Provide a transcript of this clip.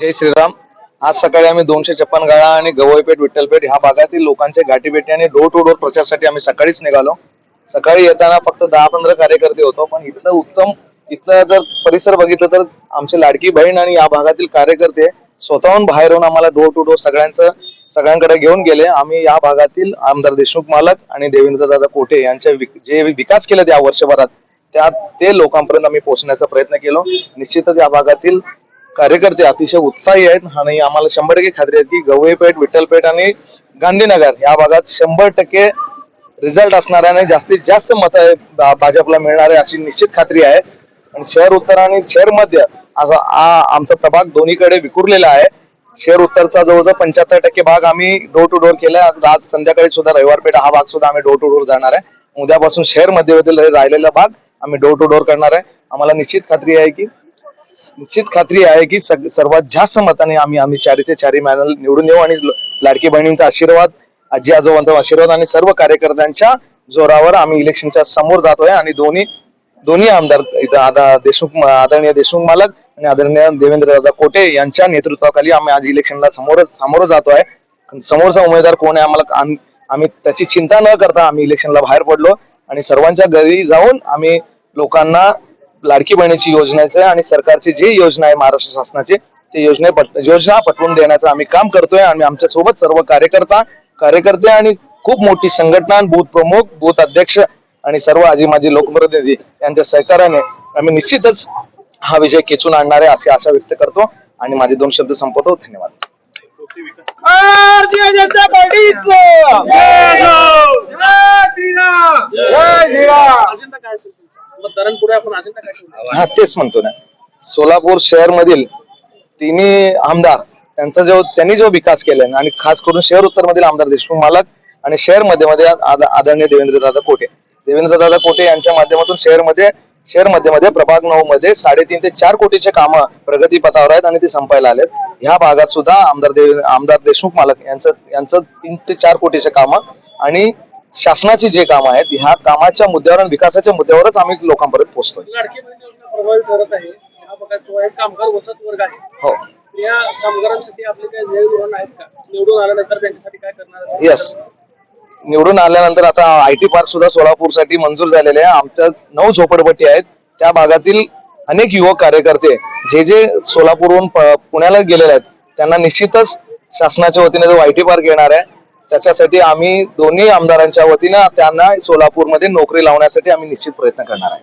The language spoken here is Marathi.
जय श्रीराम. आज सकाळी आम्ही दोनशे छप्पन गाळा आणि गवईपेठ विठ्ठलपेठ ह्या भागातील लोकांचे गाठीभेटी आणि डोर टू डोर प्रचारासाठी आम्ही सकाळीच निघालो. सकाळी येताना फक्त दहा पंधरा कार्यकर्ते होतो पण इथलं उत्तम इथलं जर परिसर बघितलं तर आमची लाडकी बहीण आणि या भागातील कार्यकर्ते स्वतःहून बाहेर येऊन आम्हाला डोर टू डोर सगळ्यांचं सगळ्यांकडे घेऊन गेले. आम्ही या भागातील आमदार देशमुख मालक आणि देवेंद्र दादा कोठे यांचे जे विकास केले त्या वर्षभरात त्या ते लोकांपर्यंत आम्ही पोहोचण्याचा प्रयत्न केलो. निश्चितच या भागातील कार्यकर्ते अतिशय उत्साही आहेत आणि आम्हाला शंभर टक्के खात्री आहे की गवईपेठ विठ्ठलपेठ आणि गांधीनगर या भागात शंभर टक्के रिझल्ट असणार आहे आणि जास्तीत जास्त मत भाजपला मिळणार आहे अशी निश्चित खात्री आहे. आणि शहर उत्तर आणि शहर मध्य असा आमचा प्रभाग दोन्हीकडे विखुरलेला आहे. शहर उत्तरचा जवळजवळ पंच्याहत्तर टक्के भाग आम्ही डोर टू डोर केलाय. आज संध्याकाळी सुद्धा रविवार पेठ हा भाग सुद्धा आम्ही डोर टू डोर जाणार आहे. उद्यापासून शहर मध्येतील राहिलेला भाग आम्ही डोर टू डोर करणार आहे. आम्हाला निश्चित खात्री आहे की निश्चित खात्री आहे की सग- सर्वात जास्त मताने आम्ही आम्ही चारीचे चारी मॅनल निवडून येऊ आणि लाडकी बहिणींचा आशीर्वाद आजी आजोबांचा आशीर्वाद आणि सर्व कार्यकर्त्यांच्या जोरावर आम्ही इलेक्शनच्या समोर जातोय आणि दोन्ही दोन्ही आमदार इथं आता देशमुख आदरणीय देशमुख मालक आणि आदरणीय देवेंद्र दादा कोटे यांच्या नेतृत्वाखाली आम्ही आज इलेक्शनला समोर समोर जातोय. आणि समोरचा उमेदवार कोण आहे आम्हाला आम्ही त्याची चिंता न करता आम्ही इलेक्शनला बाहेर पडलो आणि सर्वांच्या घरी जाऊन आम्ही लोकांना लाडकी बहिणीची आहे आणि सरकारची जी योजना आहे महाराष्ट्र शासनाची ती योजने पट- योजना पटवून देण्याचं आम्ही काम करतोय आणि आमच्यासोबत सर्व कार्यकर्ता कार्यकर्ते आणि खूप मोठी संघटना बूथ प्रमुख बूथ अध्यक्ष आणि सर्व आजी माजी लोकप्रतिनिधी यांच्या सहकार्याने आम्ही निश्चितच हा विजय खेचून आणणार आहे अशी आशा व्यक्त करतो आणि माझे दोन शब्द संपवतो. धन्यवाद. जनता पार्टीचं! आपण काय हा तेच म्हणतो ना. सोलापूर शहर मधील तिन्ही आमदार त्यांचा जो त्यांनी जो विकास केलाय आणि खास करून शहर उत्तर मधील आमदार देशमुख मालक आणि शहरमध्ये मध्ये आद- आदरणीय देवेंद्र दादा कोटे. देवेंद्र दादा कोटे यांच्या माध्यमातून शहरमध्ये शहरमध्ये मध्ये प्रभाग नऊ मध्ये साडेतीन ते चार कोटीचे कामं प्रगती पथावर आहेत आणि ते संपायला आलेत. ह्या भागात सुद्धा आमदार देव आमदार देशमुख मालक यांचं यांचं तीन ते चार कोटीचे कामं आणि शासनाची जे कामं आहेत ह्या कामाच्या मुद्द्यावर आणि विकासाच्या मुद्द्यावरच आम्ही लोकांपर्यंत पोहोचतोय. आहे. हो? येस निवडून आल्यानंतर आता आय टी पार्क सुद्धा सोलापूरसाठी मंजूर झालेले आहे. आमच्या नऊ झोपडपट्टी आहेत. त्या भागातील अनेक युवक कार्यकर्ते जे जे सोलापूरहून पुण्याला गेलेले आहेत त्यांना निश्चितच शासनाच्या वतीने जो आय टी पार्क येणार आहे. त्याच्यासाठी आम्ही दोन्ही आमदारांच्या वतीनं त्यांना सोलापूरमध्ये नोकरी लावण्यासाठी आम्ही निश्चित प्रयत्न करणार आहे.